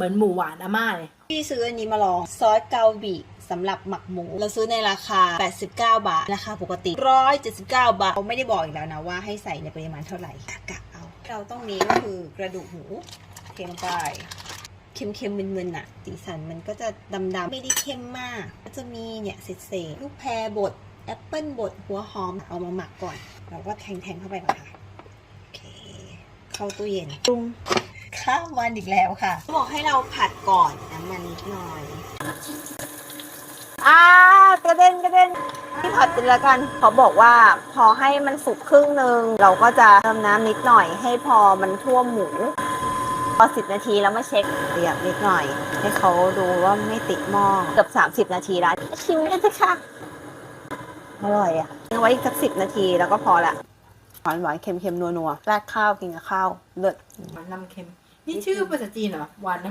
เหมือนหมูหวานอาม่าเลยพี่ซื้ออันนี้มาลองซอสเกาบิสำหรับหมักหมู เราซื้อในราคา 89 บาท ราคาปกติ 179 บาทเขาไม่ได้บอกอีกแล้วนะว่าให้ใส่ในปริมาณเท่าไหร่กะเอา เราต้องนี้ก็คือกระดูกหมูเทลงไปเค็มๆมึนๆน่ะสีสันมันก็จะดำๆ ไม่ได้เข้มมาก ก็จะมีเนี่ยเศษๆลูกแพรบดแอปเปิลบดหัวหอมเอามาหมักก่อน เราก็แทงๆเข้าไปก่อนค่ะ โอเค เข้าตู้เย็นปรุง ข้ามวันอีกแล้วค่ะเขาบอกให้เราผัดก่อนน้ำมันนิดหน่อย อ่ากระเด็นกระเด็นที่ผัดเป็นละกันเขาบอกว่าพอให้มันสุกครึ่งหนึ่งเราก็จะเติมน้ำนิดหน่อย ให้พอมันท่วมหมู พอสิบนาทีแล้วมาเช็คเรียบนิดหน่อย ให้เขาดูว่าไม่ติดหม้อเกือบสามสิบนาทีแล้วชิมกันเถอะค่ะอร่อยอะเอาไว้อีกสักสิบนาทีแล้วก็พอละหวานหวานๆเค็มเค็มๆนัวนัวๆราดข้าวกินกับข้าวเลิศหวานน้ำเค็ม นี่ชื่อภาษาจีนเหรอหวานน้ำ